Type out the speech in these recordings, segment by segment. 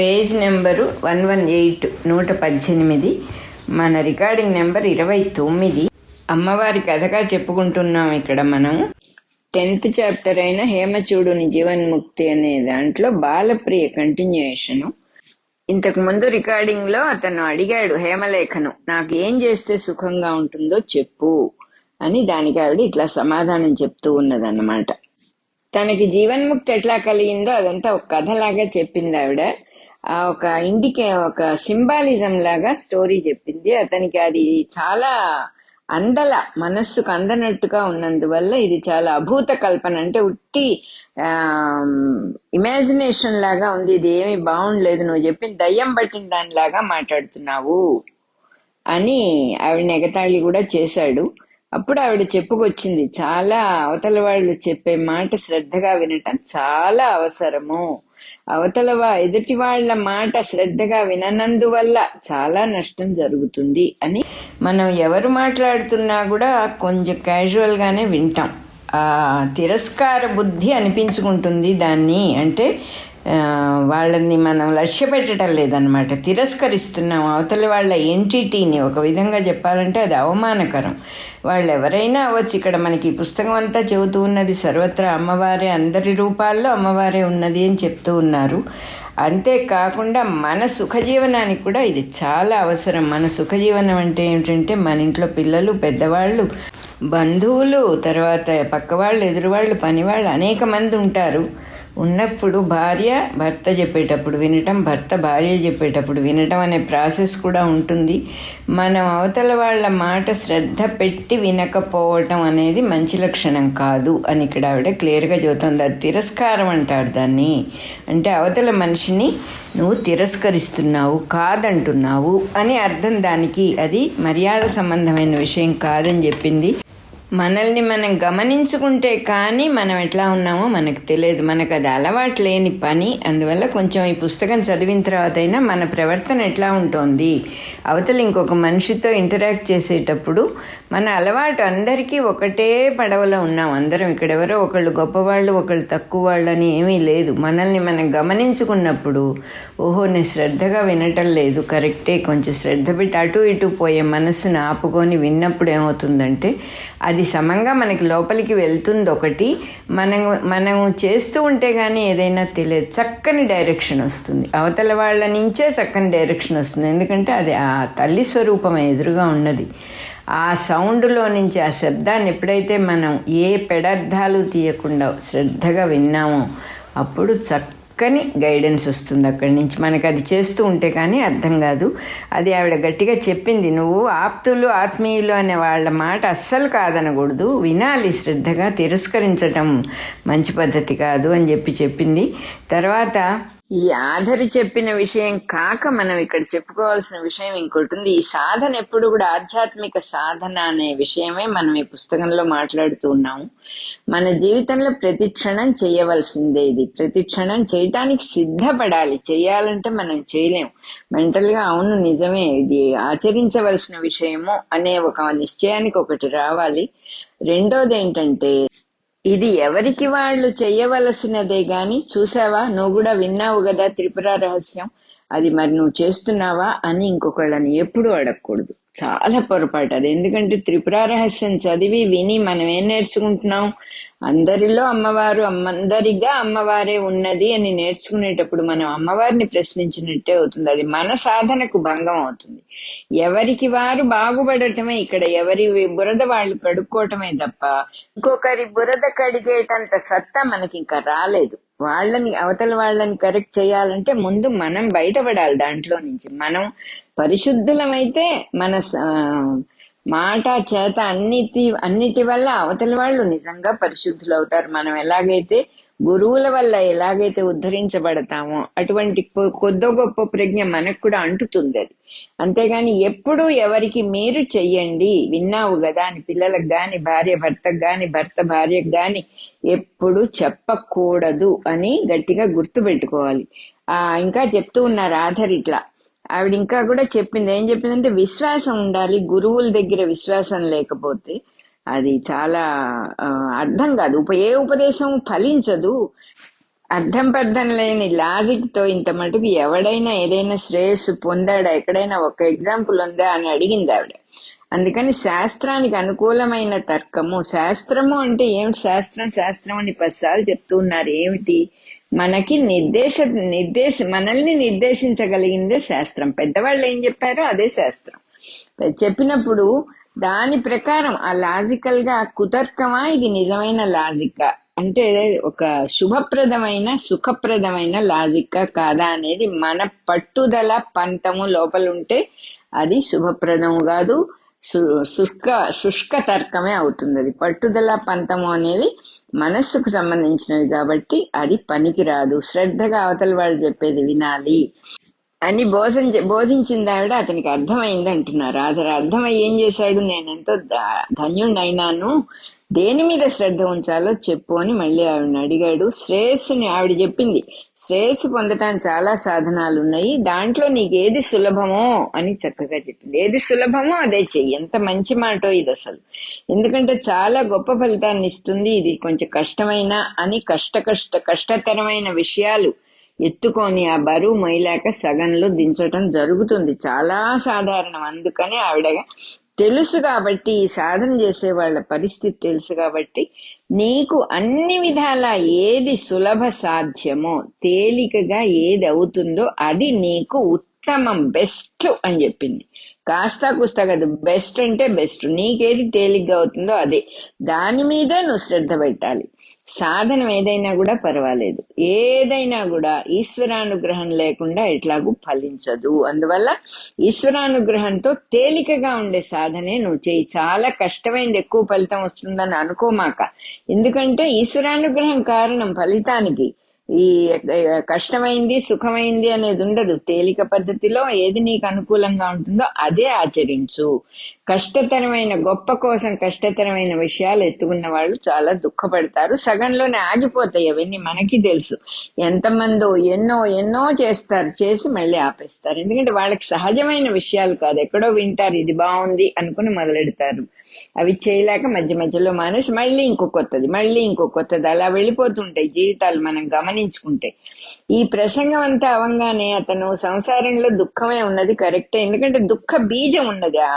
Page number one one eight నూట పద్దెనిమిది. మన రికార్డింగ్ నెంబర్ ఇరవై తొమ్మిది. అమ్మవారి కథగా చెప్పుకుంటున్నాం ఇక్కడ మనం. టెన్త్ చాప్టర్ అయిన హేమచూడుని జీవన్ముక్తి అనే దాంట్లో బాలప్రియ కంటిన్యూయేషను ఇంతకు ముందు రికార్డింగ్లో అతను అడిగాడు హేమలేఖను నాకు ఏం చేస్తే సుఖంగా ఉంటుందో చెప్పు అని దానికి ఆవిడ ఇట్లా సమాధానం చెప్తూ ఉన్నదన్నమాట. తనకి జీవన్ముక్తి ఎట్లా కలిగిందో అదంతా ఒక కథలాగా చెప్పింది ఆవిడ. ఒక ఇండికే ఒక సింబాలిజం లాగా స్టోరీ చెప్పింది. అతనికి అది చాలా అందల మనస్సుకు అందనట్టుగా ఉన్నందువల్ల ఇది చాలా అభూత కల్పన. అంటే ఉట్టి ఇమాజినేషన్ లాగా ఉంది. ఇది ఏమి బాగుండలేదు. నువ్వు చెప్పిన దయ్యం పట్టిన దానిలాగా మాట్లాడుతున్నావు అని ఆవిడ ఎగతాళి కూడా చేశాడు. అప్పుడు ఆవిడ చెప్పుకొచ్చింది చాలా అవతల వాళ్ళు చెప్పే మాట శ్రద్ధగా వినటం చాలా అవసరము. అవతల వా ఎదుటి వాళ్ళ మాట శ్రద్ధగా విననందువల్ల చాలా నష్టం జరుగుతుంది అని మనం ఎవరు మాట్లాడుతున్నా కూడా కొంచెం క్యాజువల్గానే వింటాం. తిరస్కార బుద్ధి అనిపించుకుంటుంది దాన్ని. అంటే వాళ్ళని మనం లక్ష్య పెట్టడం లేదనమాట తిరస్కరిస్తున్నాం. అవతల వాళ్ళ ఎంటిటీని ఒక విధంగా చెప్పాలంటే అది అవమానకరం. వాళ్ళు ఎవరైనా అవ్వచ్చు. ఇక్కడ మనకి ఈ పుస్తకం అంతా చెబుతూ ఉన్నది సర్వత్రా అమ్మవారే అందరి రూపాల్లో అమ్మవారే ఉన్నది అని చెప్తూ ఉన్నారు. అంతేకాకుండా మన సుఖజీవనానికి కూడా ఇది చాలా అవసరం. మన సుఖజీవనం అంటే ఏమిటంటే మన ఇంట్లో పిల్లలు పెద్దవాళ్ళు బంధువులు తర్వాత పక్కవాళ్ళు ఎదురువాళ్ళు పనివాళ్ళు అనేక మంది ఉంటారు. ఉన్నప్పుడు భార్య భర్త చెప్పేటప్పుడు వినటం భర్త భార్య చెప్పేటప్పుడు వినటం అనే ప్రాసెస్ కూడా ఉంటుంది. మనం అవతల వాళ్ళ మాట శ్రద్ధ పెట్టి వినకపోవటం అనేది మంచి లక్షణం కాదు అని ఇక్కడ ఆవిడ క్లియర్గా చెబుతుంది. అది తిరస్కారం అంటారు దాన్ని. అంటే అవతల మనిషిని నువ్వు తిరస్కరిస్తున్నావు కాదంటున్నావు అని అర్థం దానికి. అది మర్యాద సంబంధమైన విషయం కాదని చెప్పింది. మనల్ని మనం గమనించుకుంటే కానీ మనం ఎట్లా ఉన్నామో మనకు తెలియదు. మనకు అది అలవాటు లేని పని. అందువల్ల కొంచెం ఈ పుస్తకం చదివిన తర్వాత అయినా మన ప్రవర్తన ఎట్లా ఉంటుంది? అవతల ఇంకొక మనిషితో ఇంటరాక్ట్ చేసేటప్పుడు మన అలవాటు అందరికీ ఒకటే పడవలో ఉన్నాం. అందరం ఇక్కడ ఎవరో ఒకళ్ళు గొప్పవాళ్ళు ఒకళ్ళు తక్కువ వాళ్ళు అని ఏమీ లేదు. మనల్ని మనం గమనించుకున్నప్పుడు ఓహో నేను శ్రద్ధగా వినటం లేదు. కరెక్టే కొంచెం శ్రద్ధ పెట్టి అటు ఇటు పోయే మనసును ఆపుకొని విన్నప్పుడు ఏమవుతుందంటే అది సమంగా మనకి లోపలికి వెళ్తుంది ఒకటి మనం మనం చేస్తూ ఉంటే కానీ ఏదైనా తెలియదు. చక్కని డైరెక్షన్ వస్తుంది. అవతల వాళ్ళ నుంచే చక్కని డైరెక్షన్ వస్తుంది. ఎందుకంటే అది ఆ తల్లి స్వరూపం ఎదురుగా ఉన్నది. ఆ సౌండ్లో నుంచి ఆ శబ్దాన్ని ఎప్పుడైతే మనం ఏ పెడార్థాలు తీయకుండా శ్రద్ధగా విన్నామో అప్పుడు చక్క చక్కని గైడెన్స్ వస్తుంది అక్కడి నుంచి. మనకు అది చేస్తూ ఉంటే కానీ అర్థం కాదు. అది ఆవిడ గట్టిగా చెప్పింది నువ్వు ఆప్తులు ఆత్మీయులు అనే వాళ్ళ మాట అస్సలు కాదనకూడదు. వినాలి శ్రద్ధగా తిరస్కరించటం మంచి పద్ధతి కాదు అని చెప్పి చెప్పింది. తర్వాత ఈ ఆధరి చెప్పిన విషయం కాక మనం ఇక్కడ చెప్పుకోవాల్సిన విషయం ఇంకోటి ఉంది. ఈ సాధన ఎప్పుడు కూడా ఆధ్యాత్మిక సాధన అనే విషయమే మనం ఈ పుస్తకంలో మాట్లాడుతూ ఉన్నాము. మన జీవితంలో ప్రతి క్షణం చేయవలసిందే ఇది. ప్రతి క్షణం చేయటానికి సిద్ధపడాలి. చేయాలంటే మనం చేయలేం మెంటల్గా అవును నిజమే ఇది. ఆచరించవలసిన విషయము అనే ఒక నిశ్చయానికి ఒకటి రావాలి. రెండోది ఏంటంటే ఇది ఎవరికి వాళ్ళు చెయ్యవలసినదే గాని చూసావా? నువ్వు కూడా విన్నావు కదా త్రిపుర రహస్యం. అది మరి నువ్వు చేస్తున్నావా అని ఇంకొకళ్ళని ఎప్పుడూ అడగకూడదు. చాలా పొరపాటు అది. ఎందుకంటే త్రిపుర రహస్యం చదివి విని మనం ఏం నేర్చుకుంటున్నాం? అందరిలో అమ్మవారు అందరిగా అమ్మవారే ఉన్నది అని నేర్చుకునేటప్పుడు మనం అమ్మవారిని ప్రశ్నించినట్టే అవుతుంది. అది మన సాధనకు భంగం అవుతుంది. ఎవరికి వారు బాగుపడటమే ఇక్కడ ఎవరి బురద వాళ్ళు కడుక్కోవటమే తప్ప ఇంకొకరి బురద కడిగేటంత సత్తా మనకి ఇంకా రాలేదు. వాళ్ళని అవతల వాళ్ళని కరెక్ట్ చేయాలంటే ముందు మనం బయటపడాలి దాంట్లో నుంచి. మనం పరిశుద్ధులమైతే మన స- మాట చేత అన్నిటి అన్నిటి వల్ల అవతల వాళ్ళు నిజంగా పరిశుద్ధులు అవుతారు మనం ఎలాగైతే గురువుల వల్ల ఎలాగైతే ఉద్ధరించబడతామో అటువంటి కొ- కొద్దో గొప్ప ప్రజ్ఞ మనకు కూడా అంటుతుంది అది. అంతేగాని ఎప్పుడు ఎవరికి మీరు చెయ్యండి విన్నావు కదా అని పిల్లలకు గాని భార్య భర్తకు గాని భర్త భార్యకు గాని ఎప్పుడు చెప్పకూడదు అని గట్టిగా గుర్తు పెట్టుకోవాలి ఆ ఇంకా చెప్తూ ఉన్నారు ఆధర్ ఇట్లా. ఆవిడ ఇంకా కూడా చెప్పింది. ఏం చెప్పిందంటే విశ్వాసం ఉండాలి. గురువుల దగ్గర విశ్వాసం లేకపోతే అది చాలా అర్థం కాదు. ఉప ఏ ఉపదేశం ఫలించదు. అర్థం పర్థం లేని లాజిక్తో ఇంత మటుకు ఎవడైనా ఏదైనా శ్రేయస్సు పొందాడా? ఎక్కడైనా ఒక ఎగ్జాంపుల్ ఉందా అని అడిగింది ఆవిడ. అందుకని శాస్త్రానికి అనుకూలమైన తర్కము. శాస్త్రము అంటే ఏమిటి? శాస్త్రం శాస్త్రం అని పదిసార్లు చెప్తున్నారు ఏమిటి? మనకి నిర్దేశ నిర్దేశ మనల్ని నిర్దేశించగలిగిందే శాస్త్రం. పెద్దవాళ్ళు ఏం చెప్పారో అదే శాస్త్రం. చెప్పినప్పుడు దాని ప్రకారం ఆ లాజికల్గా కుతర్కమా? ఇది నిజమైన లాజిక్? అంటే ఒక శుభప్రదమైన సుఖప్రదమైన లాజిక్ కాదా అనేది మన పట్టుదల పంతము లోపల ఉంటే అది శుభప్రదము కాదు. శుష్క శుష్క తర్కమే అవుతుంది అది పట్టుదల పంతము అనేవి మనస్సుకు సంబంధించినవి కాబట్టి అది పనికిరాదు. శ్రద్ధగా అవతల వాళ్ళు చెప్పేది వినాలి అని బోధించ బోధించింది ఆవిడ అతనికి అర్థమైంది అంటున్నారు. అతను అర్థమై ఏం చేశాడు? నేను ఎంతో ధన్యుణ్ణైనాను. దేని మీద శ్రద్ధ ఉంచాలో చెప్పు అని మళ్ళీ ఆవిడని అడిగాడు. శ్రేయస్సుని ఆవిడ చెప్పింది శ్రేయస్సు పొందటానికి చాలా సాధనాలు ఉన్నాయి దాంట్లో నీకు ఏది సులభమో అని చక్కగా చెప్పింది. ఏది సులభమో అదే చెయ్యి ఎంత మంచి మాటో ఇది అసలు. ఎందుకంటే చాలా గొప్ప ఫలితాన్ని ఇస్తుంది ఇది కొంచెం కష్టమైన అని కష్ట కష్ట కష్టతరమైన విషయాలు ఎత్తుకొని ఆ బరువు మైలాక సగంలో దించటం జరుగుతుంది. చాలా సాధారణం. అందుకని ఆవిడ తెలుసు కాబట్టి ఈ సాధన చేసే వాళ్ళ పరిస్థితి తెలుసు కాబట్టి నీకు అన్ని విధాల ఏది సులభ సాధ్యమో తేలికగా ఏది అవుతుందో అది నీకు ఉత్తమం బెస్ట్ అని చెప్పింది. కాస్త కుస్తా కాదు బెస్ట్ అంటే బెస్ట్. నీకేది తేలిగ్గా అవుతుందో అదే. దాని మీదే నువ్వు శ్రద్ధ పెట్టాలి. సాధనం ఏదైనా కూడా పర్వాలేదు. ఏదైనా కూడా ఈశ్వరానుగ్రహం లేకుండా ఎట్లాగూ ఫలించదు. అందువల్ల ఈశ్వరానుగ్రహంతో తేలికగా ఉండే సాధనే నువ్వు చేయి. చాలా కష్టమైంది ఎక్కువ ఫలితం వస్తుందని అనుకోమాక. ఎందుకంటే ఈశ్వరానుగ్రహం కారణం ఫలితానికి. ఈ కష్టమైంది సుఖమైంది అనేది ఉండదు. తేలిక పద్ధతిలో ఏది నీకు అనుకూలంగా ఉంటుందో అదే ఆచరించు. కష్టతరమైన గొప్ప కోసం కష్టతరమైన విషయాలు ఎత్తుకున్న వాళ్ళు చాలా దుఃఖపడతారు. సగంలోనే ఆగిపోతాయి అవన్నీ మనకి తెలుసు. ఎంతమందో ఎన్నో ఎన్నో చేస్తారు చేసి మళ్ళీ ఆపేస్తారు. ఎందుకంటే వాళ్ళకి సహజమైన విషయాలు కాదు. ఎక్కడో వింటారు ఇది బాగుంది అనుకుని మొదలెడతారు. అవి చేయలేక మధ్య మధ్యలో మానేసి మళ్ళీ ఇంకో కొత్తది మళ్ళీ ఇంకో కొత్తది. అలా వెళ్ళిపోతుంటాయి జీవితాలు మనం గమనించుకుంటే. ఈ ప్రసంగం అంతా అవంగానే అతను సంసారంలో దుఃఖమే ఉన్నది కరెక్టే. ఎందుకంటే దుఃఖ బీజం ఉన్నది ఆ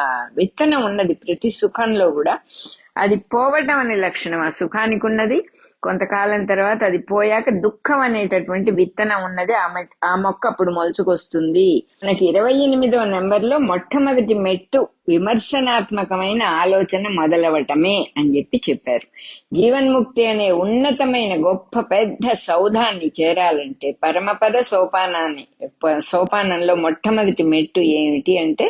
విత్తనం ఉన్నది ప్రతి సుఖంలో కూడా. అది పోవటం అనే లక్షణం ఆ సుఖానికి ఉన్నది. కొంతకాలం తర్వాత అది పోయాక దుఃఖం అనేటటువంటి విత్తనం ఉన్నది. ఆ ఆ మొక్క అప్పుడు మొలుచుకొస్తుంది. మనకి ఇరవై ఎనిమిదో నెంబర్లో మొట్టమొదటి మెట్టు విమర్శనాత్మకమైన ఆలోచన మొదలవటమే అని చెప్పి చెప్పారు. జీవన్ముక్తి అనే ఉన్నతమైన గొప్ప పెద్ద సౌధాన్ని చేరాలంటే పరమపద సోపానాన్ని సోపానంలో మొట్టమొదటి మెట్టు ఏమిటి అంటే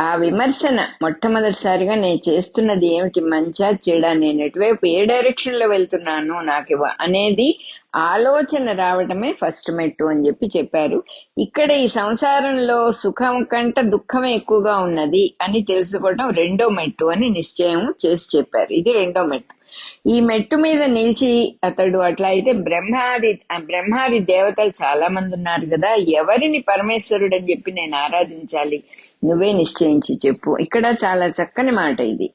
ఆ విమర్శన మొట్టమొదటిసారిగా నేను చేస్తున్నది ఏమిటి? మంచా చెడా? నేను ఎటువైపు ఏ డైరెక్షన్లో వెళ్తున్నాను? నాకు అనేది ఆలోచన రావటమే ఫస్ట్ మెట్టు అని చెప్పి చెప్పారు. ఇక్కడ ఈ సంసారంలో సుఖం కంటే దుఃఖమే ఎక్కువగా ఉన్నది అని తెలుసుకోవటం రెండో మెట్టు అని నిశ్చయం చేసి చెప్పారు. ఇది రెండో మెట్టు ఈ మెట్టు మీద నిలిచి అతడు అట్లా అయితే బ్రహ్మాది బ్రహ్మాది దేవతలు చాలా మంది ఉన్నారు కదా. ఎవరిని పరమేశ్వరుడు అని చెప్పి నేను ఆరాధించాలి? నువ్వే నిశ్చయించి చెప్పు. ఇక్కడ చాలా చక్కని మాట ఇది.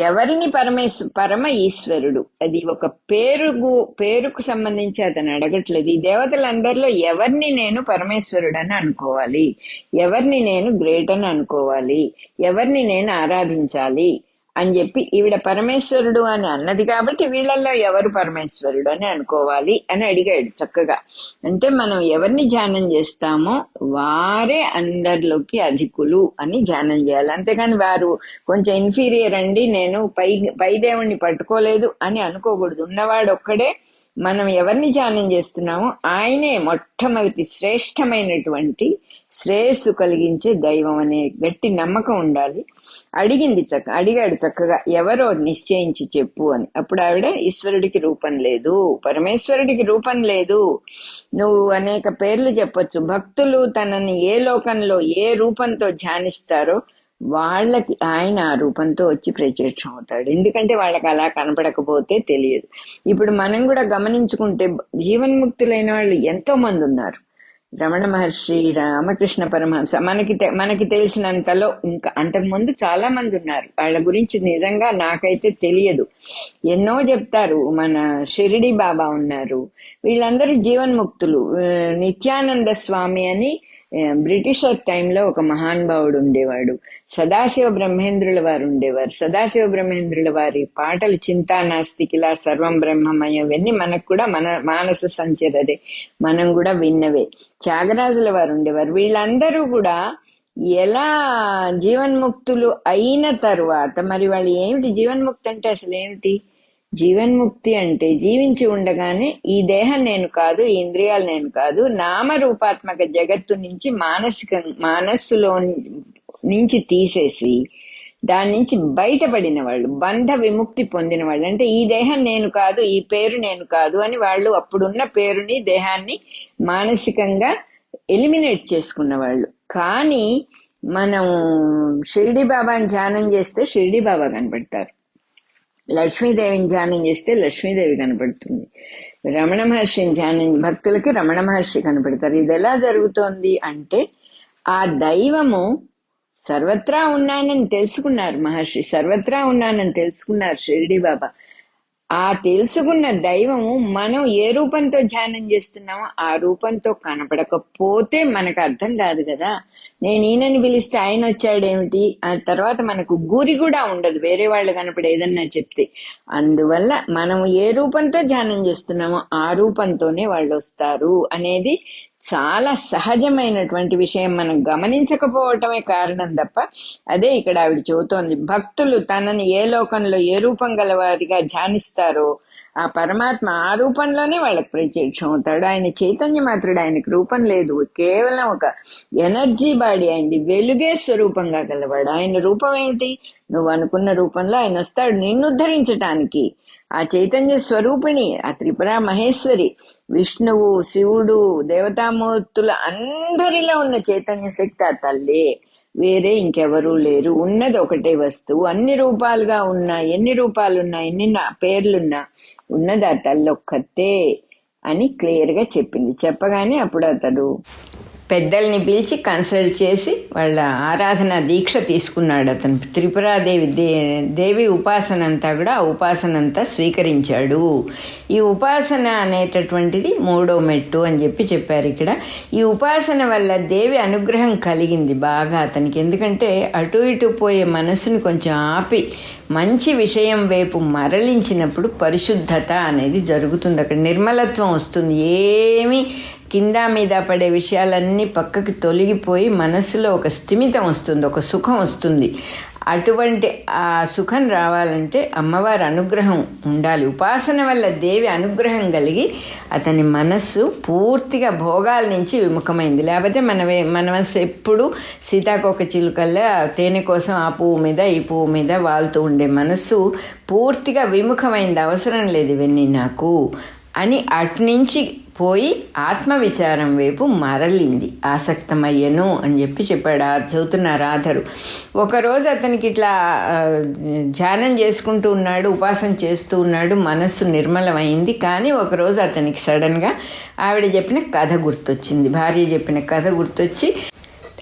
ఎవరిని పరమేశ్వ పరమ ఈశ్వరుడు? అది ఒక పేరుకు పేరుకు సంబంధించి అతను అడగట్లేదు. ఈ దేవతలందరిలో ఎవరిని నేను పరమేశ్వరుడు అని అనుకోవాలి? ఎవరిని నేను గ్రేట్ అని అనుకోవాలి? ఎవరిని నేను ఆరాధించాలి? అని చెప్పి ఈవిడ పరమేశ్వరుడు అని అన్నది కాబట్టి వీళ్ళల్లో ఎవరు పరమేశ్వరుడు అని అనుకోవాలి అని అడిగాడు చక్కగా. అంటే మనం ఎవరిని ధ్యానం చేస్తామో వారే అందరిలోకి అధికులు అని ధ్యానం చేయాలి. అంతేగాని వారు కొంచెం ఇన్ఫీరియర్ అండి నేను పై పై దేవుణ్ణి పట్టుకోలేదు అని అనుకోకూడదు. ఉన్నవాడు ఒక్కడే మనం ఎవరిని ధ్యానం చేస్తున్నామో ఆయనే మొట్టమొదటి శ్రేష్టమైనటువంటి శ్రేయస్సు కలిగించే దైవం అనే గట్టి నమ్మకం ఉండాలి. అడిగింది చక్క అడిగాడు చక్కగా ఎవరో నిశ్చయించి చెప్పు అని. అప్పుడు ఆవిడ ఈశ్వరుడికి రూపం లేదు. పరమేశ్వరుడికి రూపం లేదు. నువ్వు అనేక పేర్లు చెప్పొచ్చు. భక్తులు తనని ఏ లోకంలో ఏ రూపంతో ధ్యానిస్తారో వాళ్ళకి ఆయన ఆ రూపంతో వచ్చి ప్రత్యక్షం అవుతాడు. ఎందుకంటే వాళ్ళకి అలా కనపడకపోతే తెలియదు. ఇప్పుడు మనం కూడా గమనించుకుంటే జీవన్ముక్తులైన వాళ్ళు ఎంతో మంది ఉన్నారు. రమణ మహర్షి రామకృష్ణ పరమహంస. మనకి తె- మనకి తెలిసినంతలో ఇంకా అంతకుముందు చాలా మంది ఉన్నారు. వాళ్ళ గురించి నిజంగా నాకైతే తెలియదు. ఎన్నో చెప్తారు. మన షిరిడి బాబా ఉన్నారు. వీళ్ళందరూ జీవన్ముక్తులు. నిత్యానంద స్వామి అని బ్రిటిషర్ టైంలో ఒక మహానుభావుడు ఉండేవాడు. సదాశివ బ్రహ్మేంద్రుల వారు ఉండేవారు. సదాశివ బ్రహ్మేంద్రుల వారి పాటలు చింతానాస్తికిలా సర్వం బ్రహ్మమయం. ఇవన్నీ మనకు కూడా మన మానస సంచరదే మనం కూడా విన్నవే. త్యాగరాజుల వారు ఉండేవారు. వీళ్ళందరూ కూడా ఎలా జీవన్ముక్తులు అయిన తరువాత మరి వాళ్ళు ఏమిటి జీవన్ముక్తి అంటే అసలు ఏమిటి? జీవన్ముక్తి అంటే జీవించి ఉండగానే ఈ దేహం నేను కాదు ఈ ఇంద్రియాలు నేను కాదు నామరూపాత్మక జగత్తు నుంచి మానసిక మనస్సులో నుంచి తీసేసి దాని నుంచి బయటపడిన వాళ్ళు బంధ విముక్తి పొందిన వాళ్ళు. అంటే ఈ దేహం నేను కాదు ఈ పేరు నేను కాదు అని వాళ్ళు అప్పుడున్న పేరుని దేహాన్ని మానసికంగా ఎలిమినేట్ చేసుకున్న వాళ్ళు. కానీ మనం షిరిడి బాబాని ధ్యానం చేస్తే షిరిడి బాబా కనబడతారు. లక్ష్మీదేవిని ధ్యానం చేస్తే లక్ష్మీదేవి కనపడుతుంది. రమణ మహర్షిని ధ్యానం భక్తులకి రమణ మహర్షి కనపడతారు. ఇది ఎలా జరుగుతోంది అంటే ఆ దైవము సర్వత్రా ఉన్నానని తెలుసుకున్నారు మహర్షి. సర్వత్రా ఉన్నానని తెలుసుకున్నారు షిరిడి బాబా. ఆ తెలుసుకున్న దైవము మనం ఏ రూపంతో ధ్యానం చేస్తున్నామో ఆ రూపంతో కనపడకపోతే మనకు అర్థం కాదు కదా. నేను ఈయనని పిలిస్తే ఆయన వచ్చాడేమిటి? ఆ తర్వాత మనకు గురి కూడా ఉండదు. వేరే వాళ్ళు కనపడి ఏదన్నా చెప్తే. అందువల్ల మనం ఏ రూపంతో ధ్యానం చేస్తున్నామో ఆ రూపంతోనే వాళ్ళు వస్తారు అనేది చాలా సహజమైనటువంటి విషయం మనం గమనించకపోవటమే కారణం తప్ప అదే ఇక్కడ ఆవిడ చెబుతోంది భక్తులు తనని ఏ లోకంలో ఏ రూపం గల వారిగా ధ్యానిస్తారో ఆ పరమాత్మ ఆ రూపంలోనే వాళ్ళకి ప్రత్యక్షం అవుతాడు. ఆయన చైతన్య మాత్రుడు ఆయనకు రూపం లేదు. కేవలం ఒక ఎనర్జీ బాడీ అయింది వెలుగే స్వరూపంగా గలవాడు. ఆయన రూపం ఏంటి? నువ్వు అనుకున్న రూపంలో ఆయన వస్తాడు. నిన్ను ఉద్ధరించటానికి ఆ చైతన్య స్వరూపిణి ఆ త్రిపుర మహేశ్వరి విష్ణువు శివుడు దేవతామూర్తుల అందరిలో ఉన్న చైతన్య శక్తి ఆ తల్లి. వేరే ఇంకెవరూ లేరు. ఉన్నది ఒకటే వస్తువు. అన్ని రూపాలుగా ఉన్నా ఎన్ని రూపాలున్నా ఎన్ని నా పేర్లున్నా ఉన్నది ఆ తల్లి ఒక్కతే అని క్లియర్గా చెప్పింది. చెప్పగానే అప్పుడు అతడు పెద్దల్ని పిలిచి కన్సల్ట్ చేసి వాళ్ళ ఆరాధన దీక్ష తీసుకున్నాడు అతను. త్రిపురాదేవి దే దేవి ఉపాసన అంతా కూడా ఆ ఉపాసన అంతా స్వీకరించాడు. ఈ ఉపాసన అనేటటువంటిది మూడో మెట్టు అని చెప్పి చెప్పారు ఇక్కడ. ఈ ఉపాసన వల్ల దేవి అనుగ్రహం కలిగింది బాగా అతనికి. ఎందుకంటే అటు ఇటు పోయే మనసుని కొంచెం ఆపి మంచి విషయం వైపు మరలించినప్పుడు పరిశుద్ధత అనేది జరుగుతుంది. అక్కడ నిర్మలత్వం వస్తుంది. ఏమీ కింద మీద పడే విషయాలన్నీ పక్కకి తొలగిపోయి మనసులో ఒక స్థిమితం వస్తుంది ఒక సుఖం వస్తుంది. అటువంటి ఆ సుఖం రావాలంటే అమ్మవారి అనుగ్రహం ఉండాలి. ఉపాసన వల్ల దేవి అనుగ్రహం కలిగి అతని మనస్సు పూర్తిగా భోగాల నుంచి విముఖమైంది. లేకపోతే మనవే మన మనసు ఎప్పుడు సీతాకోక చిలుకల్లా తేనె కోసం ఆ పువ్వు మీద ఈ పువ్వు మీద వాళ్తూ ఉండే మనస్సు పూర్తిగా విముఖమైంది. అవసరం లేదు ఇవన్నీ నాకు అని అట్నుంచి పోయి ఆత్మవిచారం వైపు మరలింది. ఆసక్తమయ్యను అని చెప్పి చెప్పాడు. చదువుతున్నారు ఆధరు ఒకరోజు అతనికి ఇట్లా ధ్యానం చేసుకుంటూ ఉన్నాడు ఉపాసన చేస్తూ ఉన్నాడు మనస్సు నిర్మలమైంది. కానీ ఒకరోజు అతనికి సడన్గా ఆవిడ చెప్పిన కథ గుర్తొచ్చింది. భార్య చెప్పిన కథ గుర్తొచ్చి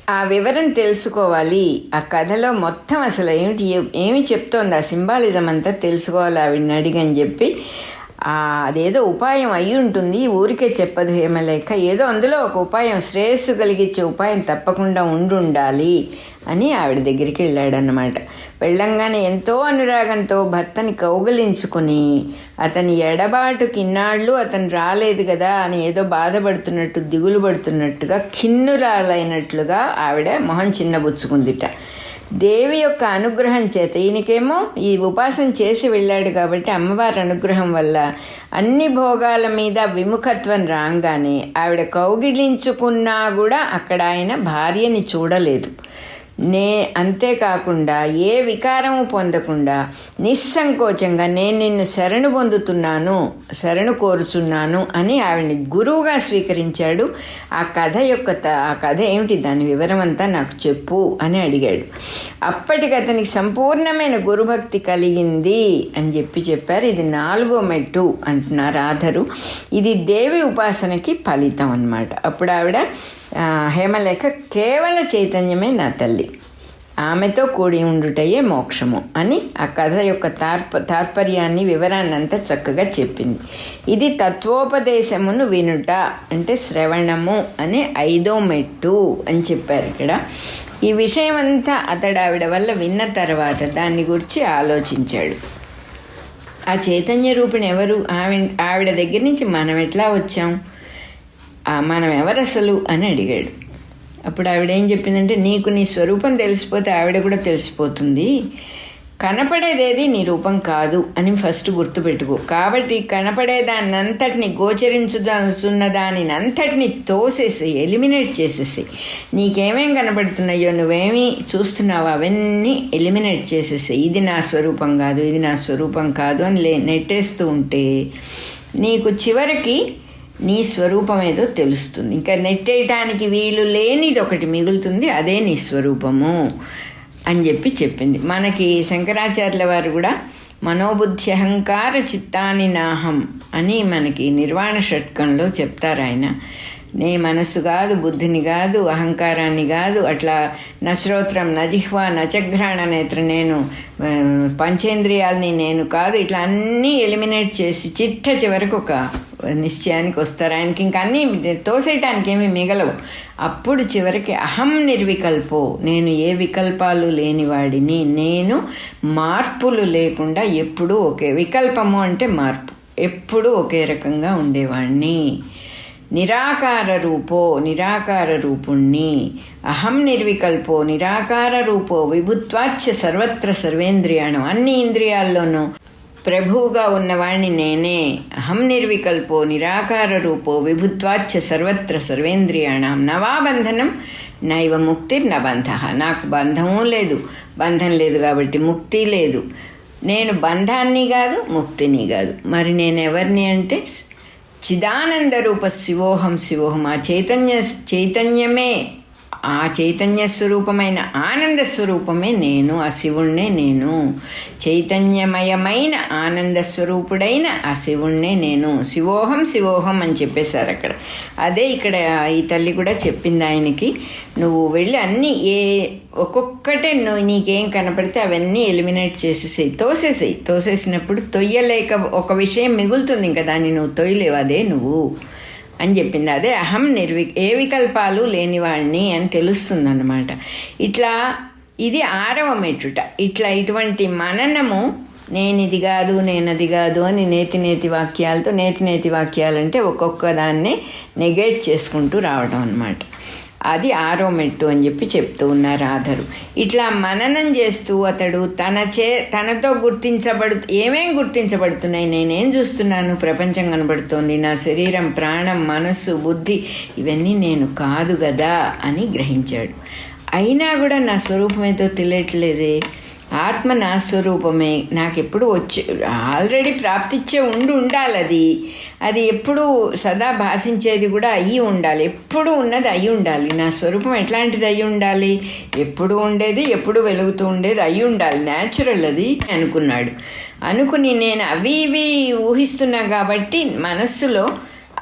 ఆ వివరం తెలుసుకోవాలి. ఆ కథలో మొత్తం అసలు ఏమిటి ఏమి చెప్తోంది? ఆ సింబాలిజం అంతా తెలుసుకోవాలి ఆవిడని అడిగని చెప్పి అదేదో ఉపాయం అయి ఉంటుంది. ఊరికే చెప్పదు హేమలేఖ ఏదో అందులో ఒక ఉపాయం శ్రేయస్సు కలిగించే ఉపాయం తప్పకుండా ఉండుండాలి అని ఆవిడ దగ్గరికి వెళ్ళాడనమాట వెళ్ళంగానే ఎంతో అనురాగంతో భర్తని కౌగలించుకుని అతని ఎడబాటుకి ఇన్నాళ్ళు అతను రాలేదు కదా అని ఏదో బాధపడుతున్నట్టు దిగులు పడుతున్నట్టుగా కిన్నురాలైనట్లుగా ఆవిడ మొహం చిన్నబుచ్చుకుందిట. దేవి యొక్క అనుగ్రహం చేత ఈయనకేమో ఈ ఉపాసన చేసి వెళ్ళాడు కాబట్టి అమ్మవారి అనుగ్రహం వల్ల అన్ని భోగాల మీద విముఖత్వం రాగానే ఆవిడ కౌగిలించుకున్నా కూడా అక్కడ ఆయన భార్యని చూడలేదు. నే అంతేకాకుండా ఏ వికారము పొందకుండా నిస్సంకోచంగా నేను నిన్ను శరణు పొందుతున్నాను శరణు కోరుచున్నాను అని ఆవిడని గురువుగా స్వీకరించాడు. ఆ కథ యొక్క త- ఆ కథ ఏమిటి? దాని వివరమంతా నాకు చెప్పు అని అడిగాడు. అప్పటికి అతనికి సంపూర్ణమైన గురుభక్తి కలిగింది అని చెప్పి చెప్పారు. ఇది నాలుగో మెట్టు అంటున్నారు ఆధరు. ఇది దేవి ఉపాసనకి ఫలితం అన్నమాట. అప్పుడు ఆవిడ హేమలేఖ కేవల చైతన్యమే నా తల్లి. ఆమెతో కూడి ఉండుటయే మోక్షము అని ఆ కథ యొక్క తార్ప తాత్పర్యాన్ని వివరాన్ని అంతా చక్కగా చెప్పింది. ఇది తత్వోపదేశమును వినుట అంటే శ్రవణము అనే ఐదో మెట్టు అని చెప్పారు ఇక్కడ. ఈ విషయం అంతా అతడు ఆవిడ వల్ల విన్న తర్వాత దాన్ని గురించి ఆలోచించాడు. ఆ చైతన్య రూపిణి ఎవరు? ఆవి ఆవిడ దగ్గర నుంచి మనం ఎట్లా వచ్చాం? మనం ఎవరు అసలు అని అడిగాడు. అప్పుడు ఆవిడ ఏం చెప్పిందంటే నీకు నీ స్వరూపం తెలిసిపోతే ఆవిడ కూడా తెలిసిపోతుంది. కనపడేదేది నీ రూపం కాదు అని ఫస్ట్ గుర్తుపెట్టుకో. కాబట్టి కనపడేదాన్ని అంతటిని గోచరించుతున్న దానిని అంతటిని తోసేసి ఎలిమినేట్ చేసేసి నీకేమేం కనపడుతున్నాయో నువ్వేమీ చూస్తున్నావో? అవన్నీ ఎలిమినేట్ చేసేసి ఇది నా స్వరూపం కాదు ఇది నా స్వరూపం కాదు అని లే నెట్టేస్తూ ఉంటే నీకు చివరికి నీ స్వరూపం ఏదో తెలుస్తుంది. ఇంకా నెట్టేయటానికి వీలు లేనిది ఒకటి మిగులుతుంది అదే నీ స్వరూపము అని చెప్పి చెప్పింది. మనకి శంకరాచార్యుల వారు కూడా మనోబుద్ధి అహంకార చిత్తాని నాహం అని మనకి నిర్వాణ షట్కంలో చెప్తారు ఆయన. నే మనస్సు కాదు బుద్ధిని కాదు అహంకారాన్ని కాదు అట్లా నశ్రోత్రం నజిహ్వ నచఘ్రాణ నేత్ర నేను పంచేంద్రియాలని నేను కాదు ఇట్లా అన్నీ ఎలిమినేట్ చేసి చిట్ట చివరకు ఒక నిశ్చయానికి వస్తారు ఆయనకి ఇంకా అన్నీ తోసేయటానికి ఏమీ మిగలవు. అప్పుడు చివరికి అహం నిర్వికల్పో నేను ఏ వికల్పాలు లేనివాడిని నేను మార్పులు లేకుండా ఎప్పుడూ ఒకే వికల్పము అంటే మార్పు. ఎప్పుడూ ఒకే రకంగా ఉండేవాడిని నిరాకార రూపో నిరాకార రూపుణ్ణి. అహం నిర్వికల్పో నిరాకార రూపో విభుత్వాచ్య సర్వత్ర సర్వేంద్రియాణం. అన్ని ఇంద్రియాల్లోనూ ప్రభువుగా ఉన్నవాణ్ణి నేనే. అహం నిర్వికల్పో నిరాకార రూపో విభుత్వాచ్య సర్వత్ర సర్వేంద్రియాణం నవా బంధనం నైవ ముక్తి నబంధ నాకు బంధము లేదు. బంధం లేదు కాబట్టి ముక్తి లేదు. నేను బంధాన్ని కాదు ముక్తిని కాదు. మరి నేను ఎవరిని అంటే? చిదానంద రూప శివోహం శివోహం. ఆ చైతన్య చైతన్యమే. ఆ చైతన్య స్వరూపమైన ఆనంద స్వరూపమే నేను ఆ శివుణ్ణే నేను. చైతన్యమయమైన ఆనంద స్వరూపుడైన ఆ శివుణ్ణే నేను. శివోహం శివోహం అని చెప్పేశారు అక్కడ. అదే ఇక్కడ ఈ తల్లి కూడా చెప్పింది ఆయనకి నువ్వు వెళ్ళి అన్నీ ఏ ఒక్కొక్కటే నువ్వు నీకేం కనపడితే అవన్నీ ఎలిమినేట్ చేసేసేయి తోసేసేయి. తోసేసినప్పుడు తొయ్యలేక ఒక విషయం మిగులుతుంది ఇంకా దాన్ని నువ్వు తొయ్యలేవు అదే నువ్వు. అని చెప్పింది. అదే అహం నిర్వి ఏ వికల్పాలు లేనివాడిని అని తెలుస్తుందన్నమాట. ఇట్లా ఇది ఆరవ మెట్టుట ఇట్లా ఇటువంటి మననము నేను ఇది కాదు నేను అది కాదు అని నేతి నేతి వాక్యాలతో నేతి నేతి వాక్యాలంటే ఒక్కొక్క దాన్ని నెగెట్ చేసుకుంటూ రావడం అనమాట అది ఆరో మెట్టు అని చెప్పి చెప్తూ ఉన్నారు ఆధరు ఇట్లా మననం చేస్తూ అతడు తన చే తనతో గుర్తించబడు ఏమేం గుర్తించబడుతున్నాయి? నేనేం చూస్తున్నాను? ప్రపంచం కనబడుతోంది. నా శరీరం ప్రాణం మనస్సు బుద్ధి ఇవన్నీ నేను కాదు కదా అని గ్రహించాడు. అయినా కూడా నా స్వరూపం ఏదో తెలియట్లేదే? ఆత్మ నా స్వరూపమే నాకు ఎప్పుడు వచ్చి ఆల్రెడీ ప్రాప్తిచ్చే ఉండి ఉండాలి అది అది ఎప్పుడు సదా భాషించేది కూడా అయ్యి ఉండాలి. ఎప్పుడు ఉన్నది అయి ఉండాలి. నా స్వరూపం ఎట్లాంటిది అయి ఉండాలి? ఎప్పుడు ఉండేది ఎప్పుడు వెలుగుతూ ఉండేది అయి ఉండాలి. న్యాచురల్ అది అనుకున్నాడు. అనుకుని నేను అవి ఇవి ఊహిస్తున్నా కాబట్టి మనస్సులో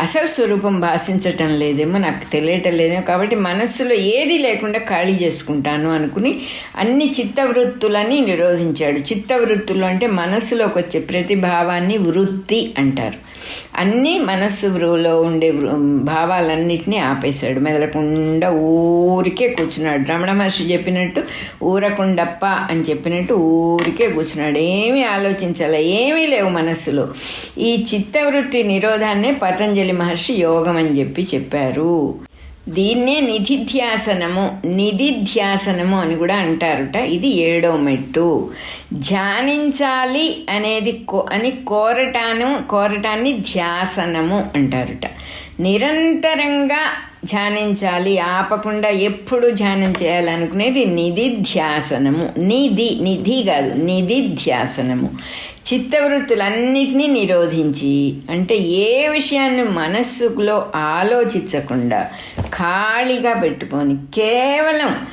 అసలు స్వరూపం భాషించటం లేదేమో నాకు తెలియటం లేదేమో. కాబట్టి మనస్సులో ఏది లేకుండా ఖాళీ చేసుకుంటాను అనుకుని అన్ని చిత్తవృత్తులని నిరోధించాడు. చిత్తవృత్తులు అంటే మనస్సులోకి వచ్చే ప్రతి భావాన్ని వృత్తి అంటారు. అన్నీ మనస్సులో ఉండే వృ- భావాలన్నిటినీ ఆపేశాడు. మెదలకుండా ఊరికే కూర్చున్నాడు. రమణ మహర్షి చెప్పినట్టు ఊరకుండప్ప అని చెప్పినట్టు ఊరికే కూర్చున్నాడు. ఏమీ ఆలోచించాల ఏమీ లేవు మనస్సులో. ఈ చిత్తవృత్తి నిరోధాన్నే పతంజలి మహర్షి యోగం అని చెప్పి చెప్పారు. దీన్నే నిధిధ్యాసనము. నిధిధ్యాసనము అని కూడా అంటారుట. ఇది ఏడో మెట్టు. ధ్యానించాలి అనేది కో అని కోరటాను కోరటాన్ని ధ్యాసనము అంటారుట. నిరంతరంగా ధ్యానించాలి. ఆపకుండా ఎప్పుడు ధ్యానం చేయాలనుకునేది నిధిధ్యాసనము నిధి నిధి కాదు నిధిధ్యాసనము చిత్తవృత్తులన్నిటినీ నిరోధించి అంటే ఏ విషయాన్ని మనస్సులో ఆలోచించకుండా ఖాళీగా పెట్టుకొని కేవలం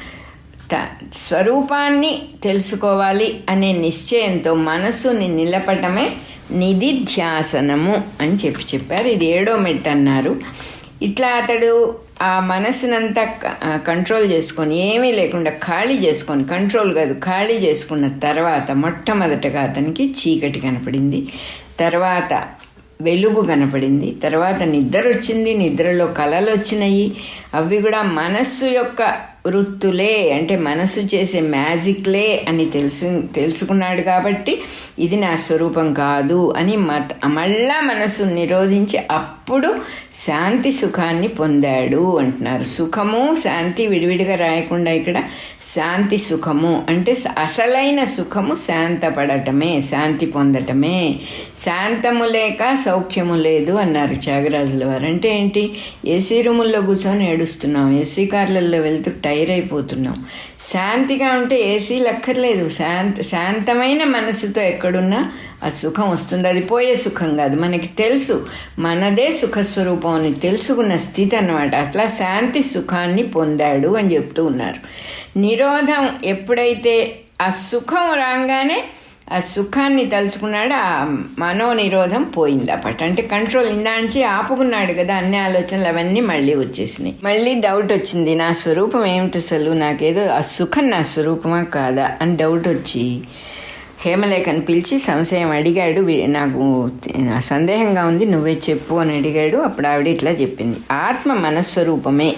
త స్వరూపాన్ని తెలుసుకోవాలి అనే నిశ్చయంతో మనసుని నిలపటమే నిధిధ్యాసనము అని చెప్పి చెప్పారు. ఇది ఏడో మెట్ అన్నారు. ఇట్లా అతడు ఆ మనసునంతా కంట్రోల్ చేసుకొని ఏమీ లేకుండా ఖాళీ చేసుకొని కంట్రోల్ కాదు ఖాళీ చేసుకున్న తర్వాత మొట్టమొదటగా అతనికి చీకటి కనపడింది. తర్వాత వెలుగు కనపడింది. తర్వాత నిద్ర వచ్చింది నిద్రలో కళలు వచ్చినాయి అవి కూడా మనస్సు యొక్క వృత్తులే అంటే మనసు చేసే మ్యాజిక్లే అని తెలుసు తెలుసుకున్నాడు కాబట్టి ఇది నా స్వరూపం కాదు అని మత మళ్ళా మనసు నిరోధించి అప్పుడు శాంతి సుఖాన్ని పొందాడు అంటున్నారు. సుఖము శాంతి విడివిడిగా రాయకుండా ఇక్కడ శాంతి సుఖము అంటే అసలైన సుఖము శాంతపడటమే శాంతి పొందటమే. శాంతము లేక సౌఖ్యము లేదు అన్నారు త్యాగరాజుల వారు. అంటే ఏంటి? ఏసీ రూముల్లో కూర్చొని ఏడుస్తున్నాం ఏసీ కార్లలో వెళ్తూ టైర్ అయిపోతున్నాం శాంతిగా ఉంటే ఏసీ లక్కర్లేదు. శాంత శాంతమైన మనసుతో ఎక్కడున్నా ఆ సుఖం వస్తుంది. అది పోయే సుఖం కాదు. మనకి తెలుసు. మనదే సుఖస్వరూపం అని తెలుసుకున్న స్థితి అన్నమాట. అట్లా శాంతి సుఖాన్ని పొందాడు అని చెప్తూ ఉన్నారు. నిరోధం ఎప్పుడైతే ఆ సుఖం రాగానే ఆ సుఖాన్ని తలుచుకున్నాడు ఆ మనోనిరోధం పోయింది అప్పటి అంటే కంట్రోల్ ఇందాంచి ఆపుకున్నాడు కదా అన్ని ఆలోచనలు అవన్నీ మళ్ళీ వచ్చేసినాయి. మళ్ళీ డౌట్ వచ్చింది నా స్వరూపం ఏమిటి అసలు? నాకేదో ఆ సుఖం నా స్వరూపమా కాదా అని డౌట్ వచ్చి హేమలేఖను పిలిచి సంశయం అడిగాడు. నాకు సందేహంగా ఉంది నువ్వే చెప్పు అని అడిగాడు. అప్పుడు ఆవిడ ఇట్లా చెప్పింది. ఆత్మ మనస్వరూపమే.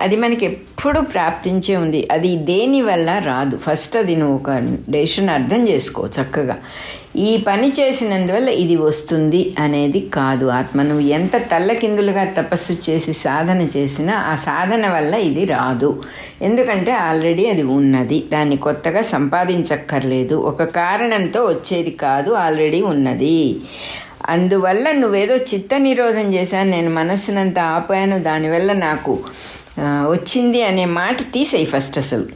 అది మనకి ఎప్పుడు ప్రాప్తించే ఉంది. అది దేని వల్ల రాదు. ఫస్ట్ అది నువ్వు ఒక డెసిషన్ అర్థం చేసుకో చక్కగా. ఈ పని చేసినందువల్ల ఇది వస్తుంది అనేది కాదు. ఆత్మ నువ్వు ఎంత తల్లకిందులుగా తపస్సు చేసి సాధన చేసినా ఆ సాధన వల్ల ఇది రాదు. ఎందుకంటే ఆల్రెడీ అది ఉన్నది. దాన్ని కొత్తగా సంపాదించక్కర్లేదు. ఒక కారణంతో వచ్చేది కాదు ఆల్రెడీ ఉన్నది. అందువల్ల నువ్వేదో చిత్త నిరోధం చేశాను నేను మనస్సునంతా ఆపాను దానివల్ల నాకు వచ్చింది అనే మాట తీసేయి ఫస్ట్ అసలు.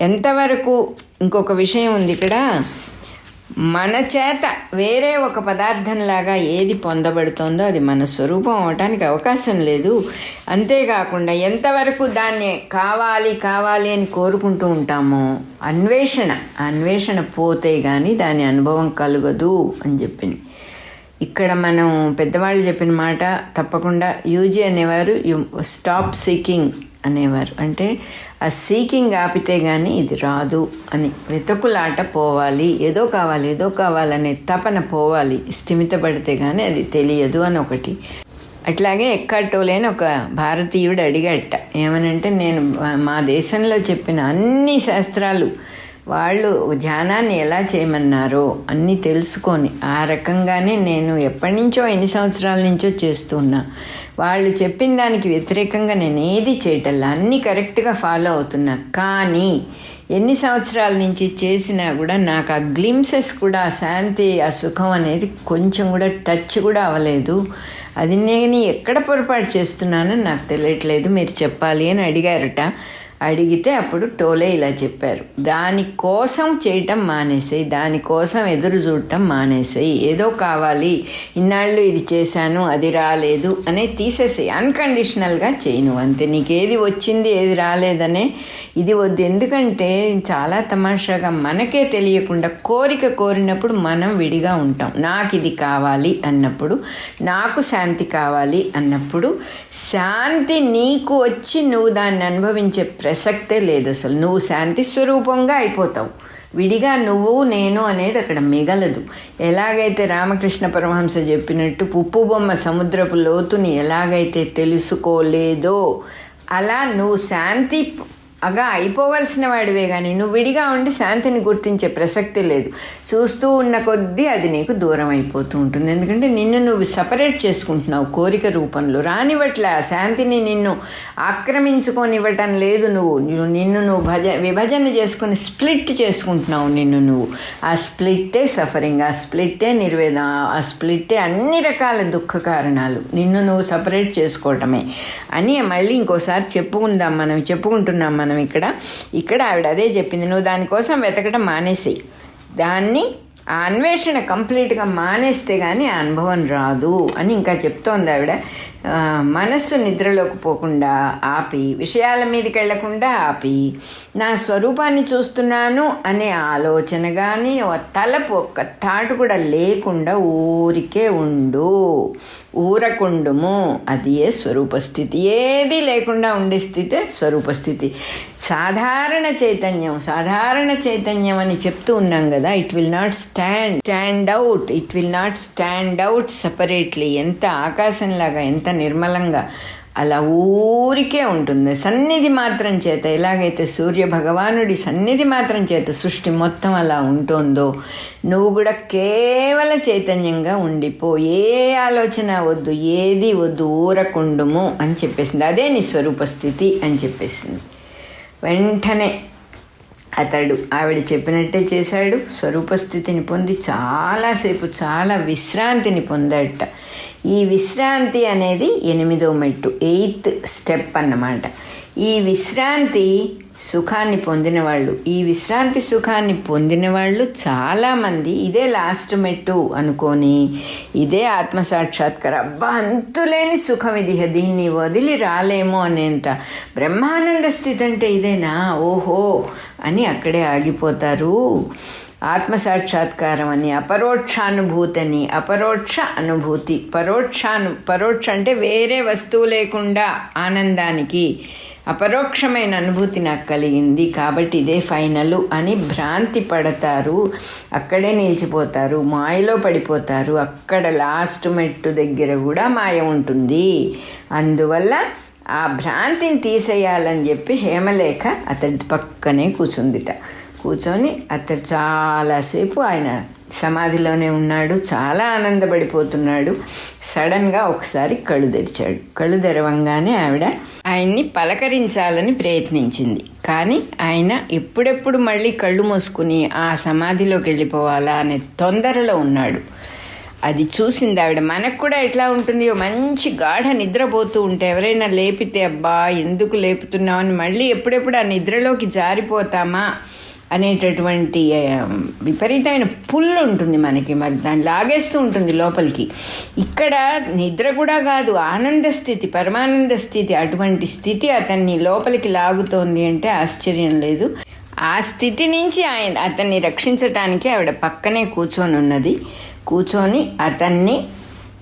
ఎంతవరకు ఇంకొక విషయం ఉంది ఇక్కడ. మన చేత వేరే ఒక పదార్థంలాగా ఏది పొందబడుతోందో అది మన స్వరూపం అవటానికి అవకాశం లేదు. అంతేకాకుండా ఎంతవరకు దాన్ని కావాలి కావాలి అని కోరుకుంటూ ఉంటామో అన్వేషణ అన్వేషణ పోతే కానీ దాని అనుభవం కలగదు అని చెప్పింది ఇక్కడ మనం పెద్దవాళ్ళు చెప్పిన మాట తప్పకుండా యూజీ అనేవారు యు స్టాప్ సీకింగ్ అనేవారు. అంటే ఆ సీకింగ్ ఆపితే కానీ ఇది రాదు అని. వెతుకులాట పోవాలి ఏదో కావాలి ఏదో కావాలనే తపన పోవాలి స్థిమితపడితే కానీ అది తెలియదు అని ఒకటి. అట్లాగే ఎక్కట్టోలేని ఒక భారతీయుడు అడిగట్ట ఏమనంటే నేను మా దేశంలో చెప్పిన అన్ని శాస్త్రాలు వాళ్ళు ధ్యానాన్ని ఎలా చేయమన్నారో అన్నీ తెలుసుకొని ఆ రకంగానే నేను ఎప్పటి నుంచో ఎన్ని సంవత్సరాల నుంచో చేస్తున్నా వాళ్ళు చెప్పిన దానికి వ్యతిరేకంగా నేను ఏది చేయటల్లా అన్నీ కరెక్ట్గా ఫాలో అవుతున్నా. కానీ ఎన్ని సంవత్సరాల నుంచి చేసినా కూడా నాకు ఆ గ్లిమ్సెస్ కూడా ఆ శాంతి ఆ సుఖం అనేది కొంచెం కూడా టచ్ కూడా అవ్వలేదు. అది నేను ఎక్కడ పొరపాటు చేస్తున్నానో నాకు తెలియట్లేదు. మీరు చెప్పాలి అని అడిగారట. అడిగితే అప్పుడు టోలే ఇలా చెప్పారు. దానికోసం చేయటం మానేసాయి దానికోసం ఎదురు చూడటం మానేసాయి. ఏదో కావాలి ఇన్నాళ్ళు ఇది చేశాను అది రాలేదు అనే తీసేసాయి. అన్కండిషనల్గా చేయను అంతే. నీకు ఏది వచ్చింది ఏది రాలేదనే ఇది వద్దు. ఎందుకంటే చాలా తమాషాగా మనకే తెలియకుండా కోరిక కోరినప్పుడు మనం విడిగా ఉంటాం. నాకు ఇది కావాలి అన్నప్పుడు నాకు శాంతి కావాలి అన్నప్పుడు శాంతి నీకు వచ్చి నువ్వు దాన్ని అనుభవించే ప్రసక్తే లేదు అసలు. నువ్వు శాంతి స్వరూపంగా అయిపోతావు. విడిగా నువ్వు నేను అనేది అక్కడ మిగలదు. ఎలాగైతే రామకృష్ణ పరమహంస చెప్పినట్టు పుప్పు బొమ్మ సముద్రపు లోతుని ఎలాగైతే తెలుసుకోలేదో అలా నువ్వు శాంతి అగా అయిపోవలసిన వాడివే కానీ నువ్వు విడిగా ఉండి శాంతిని గుర్తించే ప్రసక్తి లేదు. చూస్తూ ఉన్న కొద్దీ అది నీకు దూరం అయిపోతూ ఉంటుంది. ఎందుకంటే నిన్ను నువ్వు సపరేట్ చేసుకుంటున్నావు కోరిక రూపంలో. రానివ్వట్లే ఆ శాంతిని నిన్ను ఆక్రమించుకొనివ్వటం లేదు నువ్వు. నువ్వు- నిన్ను నువ్వు భజ విభజన చేసుకొని స్ప్లిట్ చేసుకుంటున్నావు నిన్ను నువ్వు. ఆ స్ప్లిట్టే సఫరింగ్ ఆ స్ప్లిట్టే నిర్వేద ఆ స్ప్లిట్టే అన్ని రకాల దుఃఖ కారణాలు నిన్ను నువ్వు సపరేట్ చేసుకోవటమే అని మళ్ళీ ఇంకోసారి చెప్పుకుందాం మనం చెప్పుకుంటున్నాం మనం మనం ఇక్కడ. ఇక్కడ ఆవిడ అదే చెప్పింది నువ్వు దానికోసం వెతకటం మానేసేయి. దాన్ని ఆ అన్వేషణ కంప్లీట్గా మానేస్తే కానీ ఆ అనుభవం రాదు అని ఇంకా చెప్తోంది ఆవిడ. మనస్సు నిద్రలోకి పోకుండా ఆపి విషయాల మీదకి వెళ్ళకుండా ఆపి నా స్వరూపాన్ని చూస్తున్నాను అనే ఆలోచన కానీ తలపు ఒక్క తాటు కూడా లేకుండా ఊరికే ఉండు ఊరకుండుము. అది ఏ స్వరూపస్థితి. ఏది లేకుండా ఉండే స్థితే స్వరూపస్థితి. సాధారణ చైతన్యం సాధారణ చైతన్యం అని చెప్తూ ఉన్నాం కదా it will not stand stand out it will not stand out separately ఎంత ఆకాశంలాగా ఎంత నిర్మలంగా అలా ఊరికే ఉంటుంది. సన్నిధి మాత్రం చేత ఎలాగైతే సూర్య భగవానుడి సన్నిధి మాత్రం చేత సృష్టి మొత్తం అలా ఉంటుందో నువ్వు కూడా కేవల చైతన్యంగా ఉండిపో. ఏ ఆలోచన వద్దు ఏది వద్దు ఊరకుండుము అని చెప్పేసింది. అదే నీ స్వరూప స్థితి అని చెప్పేసింది. వెంటనే అతడు ఆవిడ చెప్పినట్టే చేశాడు. స్వరూపస్థితిని పొంది చాలాసేపు చాలా విశ్రాంతిని పొందట. ఈ విశ్రాంతి అనేది ఎనిమిదో మెట్టు ఎయిత్ స్టెప్ అన్నమాట. ఈ విశ్రాంతి సుఖాన్ని పొందిన వాళ్ళు ఈ విశ్రాంతి సుఖాన్ని పొందిన వాళ్ళు చాలామంది. ఇదే లాస్ట్ మెట్టు అనుకొని ఇదే ఆత్మసాక్షాత్కార. అబ్బా అంతులేని సుఖం ఇది దీన్ని వదిలి రాలేమో అనేంత బ్రహ్మానంద స్థితి అంటే ఇదేనా? ఓహో అని అక్కడే ఆగిపోతారు. ఆత్మసాక్షాత్కారం అని అపరోక్షానుభూతి అని అపరోక్ష అనుభూతి. పరోక్షాను పరోక్ష అంటే వేరే వస్తువు లేకుండా ఆనందానికి అపరోక్షమైన అనుభూతి నాకు కలిగింది. కాబట్టి ఇదే ఫైనల్ అని భ్రాంతి పడతారు. అక్కడే నిలిచిపోతారు. మాయలో పడిపోతారు. అక్కడ లాస్ట్ మెట్టు దగ్గర కూడా మాయ ఉంటుంది. అందువల్ల ఆ భ్రాంతిని తీసేయాలని చెప్పి హేమలేఖ అతడి పక్కనే కూర్చుందిట. కూర్చొని అత్త చాలాసేపు ఆయన సమాధిలోనే ఉన్నాడు చాలా ఆనందపడిపోతున్నాడు. సడన్గా ఒకసారి కళ్ళు తెరిచాడు. కళ్ళు తెరవంగానే ఆవిడ ఆయన్ని పలకరించాలని ప్రయత్నించింది. కానీ ఆయన ఎప్పుడెప్పుడు మళ్ళీ కళ్ళు మూసుకుని ఆ సమాధిలోకి వెళ్ళిపోవాలా అనే తొందరలో ఉన్నాడు. అది చూసింది ఆవిడ. మనకు కూడా ఎట్లా ఉంటుంది? ఓ మంచి గాఢ నిద్రపోతూ ఉంటే ఎవరైనా లేపితే అబ్బా ఎందుకు లేపుతున్నామని మళ్ళీ ఎప్పుడెప్పుడు ఆ నిద్రలోకి జారిపోతామా? అనేటటువంటి విపరీతమైన పుల్లు ఉంటుంది మనకి. మరి దాన్ని లాగేస్తూ ఉంటుంది లోపలికి. ఇక్కడ నిద్ర కూడా కాదు ఆనంద స్థితి పరమానంద స్థితి అటువంటి స్థితి అతన్ని లోపలికి లాగుతోంది అంటే ఆశ్చర్యం లేదు. ఆ స్థితి నుంచి ఆయన అతన్ని రక్షించటానికి ఆవిడ పక్కనే కూర్చొని ఉన్నది. కూర్చొని అతన్ని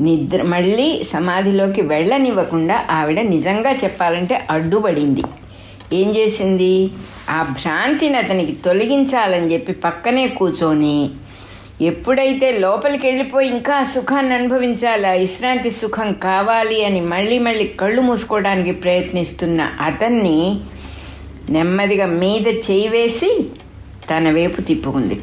నిద్ర మళ్ళీ సమాధిలోకి వెళ్ళనివ్వకుండా ఆవిడ నిజంగా చెప్పాలంటే అడ్డుపడింది. ఏం చేసింది? ఆ భ్రాంతిని అతనికి తొలగించాలని చెప్పి పక్కనే కూర్చొని ఎప్పుడైతే లోపలికి వెళ్ళిపోయి ఇంకా సుఖాన్ని అనుభవించాలా విశ్రాంతి సుఖం కావాలి అని మళ్ళీ మళ్ళీ కళ్ళు మూసుకోవడానికి ప్రయత్నిస్తున్న అతన్ని నెమ్మదిగా మీద చేయి వేసి తన వైపు తిప్పుకుంది.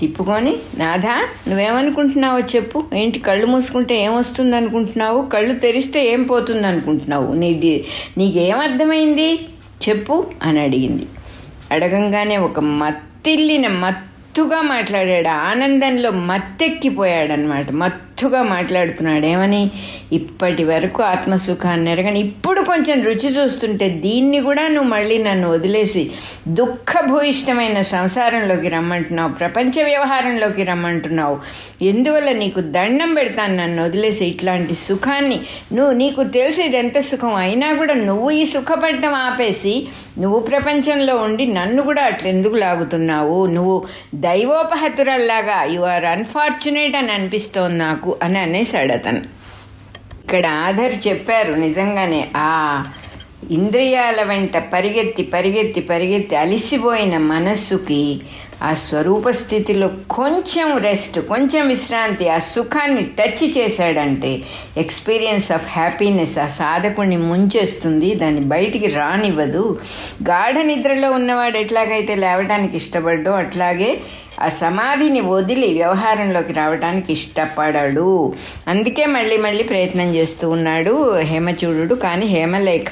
తిప్పుకొని నాథా నువ్వేమనుకుంటున్నావో చెప్పు. ఏంటి కళ్ళు మూసుకుంటే ఏమొస్తుంది అనుకుంటున్నావు కళ్ళు తెరిస్తే ఏం పోతుంది అనుకుంటున్నావు నీ నీకేం అర్థమైంది చెప్పు అని అడిగింది. అడగంగానే ఒక మత్తిల్లిన మత్తుగా మాట్లాడాడు. ఆనందంలో మత్తెక్కిపోయాడనమాట మత్తుగా మాట్లాడుతున్నాడు. ఏమని? ఇప్పటి వరకు ఆత్మసుఖాన్ని ఎరగని ఇప్పుడు కొంచెం రుచి చూస్తుంటే దీన్ని కూడా నువ్వు మళ్ళీ నన్ను వదిలేసి దుఃఖభూయిష్టమైన సంసారంలోకి రమ్మంటున్నావు ప్రపంచ వ్యవహారంలోకి రమ్మంటున్నావు. ఎందువల్ల నీకు దండం పెడతాను నన్ను వదిలేసి ఇట్లాంటి సుఖాన్ని? నువ్వు నీకు తెలిసి ఇది ఎంత సుఖం అయినా కూడా నువ్వు ఈ సుఖపడటం ఆపేసి నువ్వు ప్రపంచంలో ఉండి నన్ను కూడా అట్లెందుకు లాగుతున్నావు? నువ్వు దైవోపహతురల్లాగా యు ఆర్ అన్ఫార్చునేట్ అని అనిపిస్తోంది నాకు. అని అనేశాడు అతను. ఇక్కడ ఆధర్ చెప్పారు నిజంగానే ఆ ఇంద్రియాల వెంట పరిగెత్తి పరిగెత్తి పరిగెత్తి అలిసిపోయిన మనస్సుకి ఆ స్వరూప స్థితిలో కొంచెం రెస్ట్ కొంచెం విశ్రాంతి ఆ సుఖాన్ని టచ్ చేశాడంటే ఎక్స్పీరియన్స్ ఆఫ్ హ్యాపీనెస్ ఆ సాధకుణ్ణి ముంచేస్తుంది దాన్ని బయటికి రానివ్వదు. గాఢ నిద్రలో ఉన్నవాడు ఎట్లాగైతే లేవడానికి ఇష్టపడ్డో అట్లాగే ఆ సమాధిని వదిలి వ్యవహారంలోకి రావడానికి ఇష్టపడాడు. అందుకే మళ్ళీ మళ్ళీ ప్రయత్నం చేస్తూ ఉన్నాడు హేమచూడు కానీ హేమలేఖ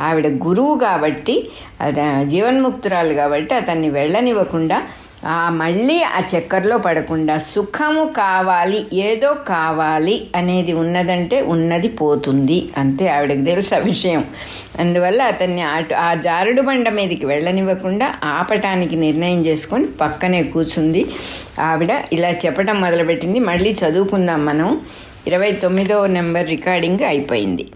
ఆవిడ గురువు కాబట్టి జీవన్ముక్తురాలు కాబట్టి అతన్ని వెళ్ళనివ్వకుండా మళ్ళీ ఆ చక్కర్లో పడకుండా సుఖము కావాలి ఏదో కావాలి అనేది ఉన్నదంటే ఉన్నది పోతుంది. అంతే ఆవిడకి తెలుసు ఆ విషయం. అందువల్ల అతన్ని అటు ఆ జారుడు బండ మీదకి వెళ్ళనివ్వకుండా ఆపటానికి నిర్ణయం చేసుకొని పక్కనే కూర్చుంది ఆవిడ. ఇలా చెప్పడం మొదలుపెట్టింది. మళ్ళీ చదువుకుందాం మనం. ఇరవై తొమ్మిదో నెంబర్ రికార్డింగ్ అయిపోయింది.